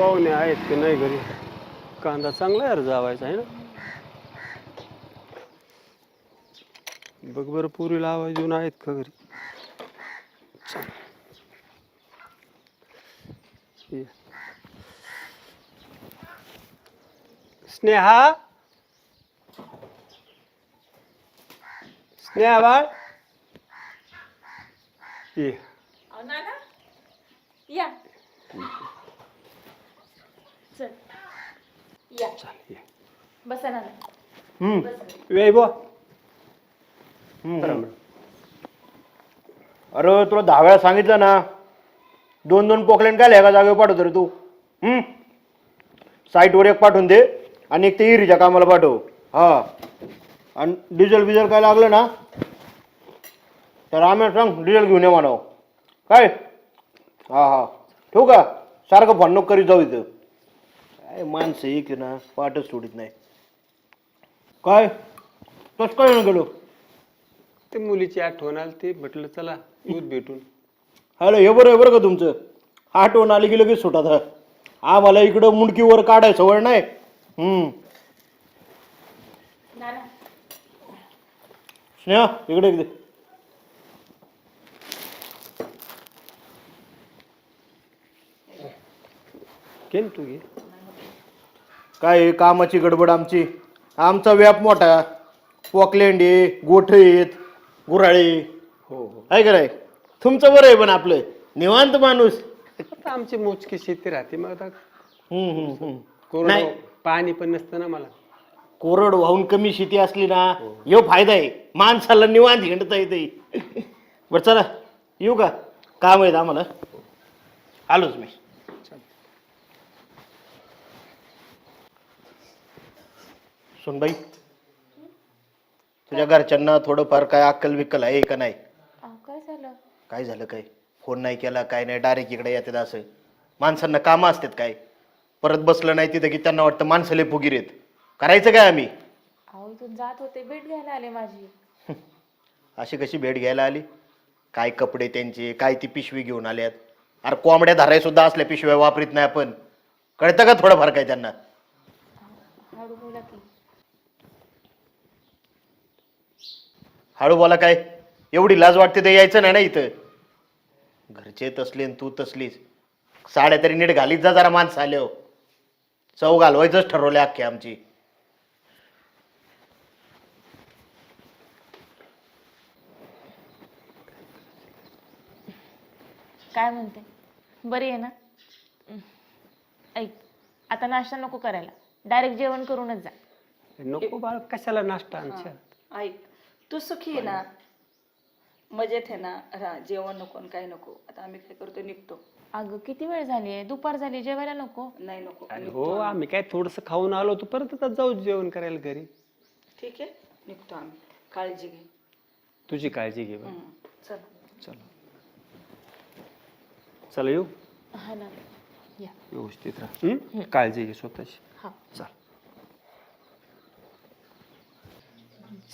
पाहुणे आहेत की नाही घरी? कांदा चांगला यार जावायचा आहे ना? बघ बरं पुरीला आवाज येऊन आहेत का घरी? स्नेहा? स्नेहा बाळ? ये. या. चल. या. चल ये. बसा नाना हम्म, बो. अरे तुला दहा वेळा सांगितलं ना. दोन दोन पोकलेन काय एका जागेवर पाठवतो रे तू? हम्म? साईटवर एक पाठवून दे आणि एक ते इरीच्या कामाला पाठव. हा. आणि डिझेल बिझेल काय लागलं ना? तर आम्ही सांग डिझेल घेऊन ये म्हणावं. काय? हा हा. ठेवू का? सारखं भांडण नको करीत जाऊ इथं. काय माणसं एक आहे ना पाठच सोडित नाही. काय? तस काय नाही गेलो? ते मुलीची आठवण आली ते म्हटलं चला दूध भेटून. हॅलो हे बरं हे बरं का तुमचं? आठवण आली की लगेच सुटात. आम्हाला इकडं मुंडकीवर काढायचं सवय नाही. हम्म. नाना. स्नेहा इकडे इकडे केन तू घे. काय आहे, कामाची गडबड आमची. आमचा व्याप मोठा. पोकलेंड आहे गोठ आहेत गुराळे. हो हो. आहे का नाही? तुमचं बरं आहे पण आपलं. निवांत माणूस. आता आमची मोजकी शेती राहते मग आता. हम्म, हम्म, हम्म. कोरडं नाही. पाणी पण नसतं ना मला. कोरड वाहून कमी शेती असली ना ह्यो फायदा आहे. माणसाला निवांत हिंडता येते बरं चला. येऊ का? काम आहेत आम्हाला. आलोच मी. सुनबाई तुझ्या घरच्यांना थोडंफार काय अक्कल विक्कल आहे का नाही? अहो काय झालं? काय झालं काय? फोन नाही केला काय नाही डायरेक्ट इकडे येतात असं. माणसांना कामं असतात काय? परत बसलं नाही तिथं की त्यांना वाटतं माणसाले फुगीर आहेत. करायचं काय आम्ही? अहो इथून जात होते भेट घ्यायला आले माझी. अशी कशी भेट घ्यायला आली? काय कपडे त्यांचे काय ती पिशवी घेऊन आल्यात? अरे कोंबड्या धराय सुद्धा असल्या पिशव्या वापरीत नाही आपण. कळतं का थोडंफार काय त्यांना हळू बोला की हळू बोला काय? एवढी लाज वाटते ते यायचं नाही ना इथं. घरचे तसले आणि तू तसलीच साड्या तरी नीट घालीत जा जरा माणसं आले हो चव घालवायचंच ठरवले अख्खे आमची. काय म्हणते? बरी आहे ना. ऐक आता नाश्ता नको करायला. डायरेक्ट जेवण करूनच जा. नको बाळ कशाला नाश्ता आमच्या? ऐक. तू सुखी आहे ना? मजेत आहे ना? राहा जेवण नको आणि काय नको. आता आम्ही काय करतो निघतो. अगं किती वेळ झाली आहे? दुपार झाली जेवायला नको? नाही नको. अरे हो आम्ही. काय थोडस खाऊन आलो होतो परत आता जाऊ जेवण करायला घरी. ठीक आहे निघतो आम्ही. काळजी घे. तुझी काळजी घे बा. हं, चल. चला. चला येऊ? हा ना. या. व्यवस्थित राहा. हं? काळजी घे स्वतःची. हा. चल.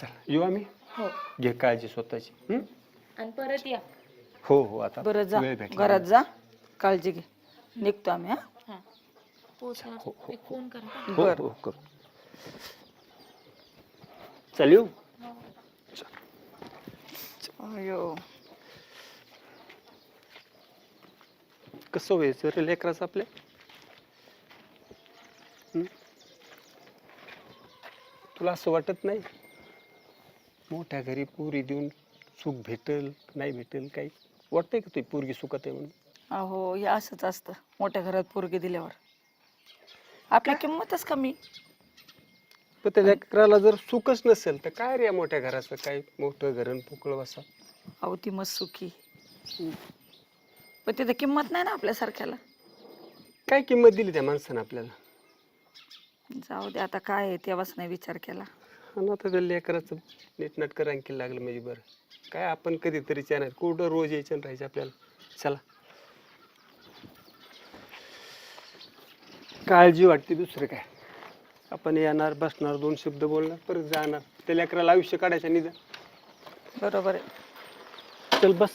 चल येऊ आम्ही? हो. घे काळजी स्वतःची. हं? आणि परत या. हो हो आता बरं जा. वेळ भेटला. घरात जा. काळजी घे. निघतो आम्ही हा? हा. पोचल्यावर एक फोन करा. का? हो बरं. हो करू. चल? येऊ अयो. कसं व्हायचं रे लेकराचं आपल्या? हं? तुला असं वाटत नाही? मोठ्या घरी पुरी देऊन सुख भेटल नाही भेटेल काही वाटतंय का तुझी पोरगी सुखात आहे म्हणून? अहो हे असंच असतं. मोठ्या घरात पोरगी दिल्यावर. आपली किंमतच कमी. पण त्या लेकराला जर सुखच नसेल तर काय रे या मोठ्या घराचं? काय मोठं घरण पोकळ बसा अहो ती मस्त सुखी. पण तिथं किंमत नाही ना आपल्यासारख्याला. काय किंमत दिली त्या माणसानं आपल्याला? जाऊ दे आता काय आहे तेव्हाच नाही विचार केला. आणि आता त्या लेकराचं नीटनाटकं रांकीला लागलं म्हणजे बरं. काय आपण कधीतरी येणार कुठं रोज यायचं राहायचं आपल्याला? चला. काळजी वाटते दुसरं काय? आपण येणार बसणार दोन शब्द बोलणार परत जाणार. त्या लेकराला आयुष्य काढायचं निदा बरोबर आहे. चल बस.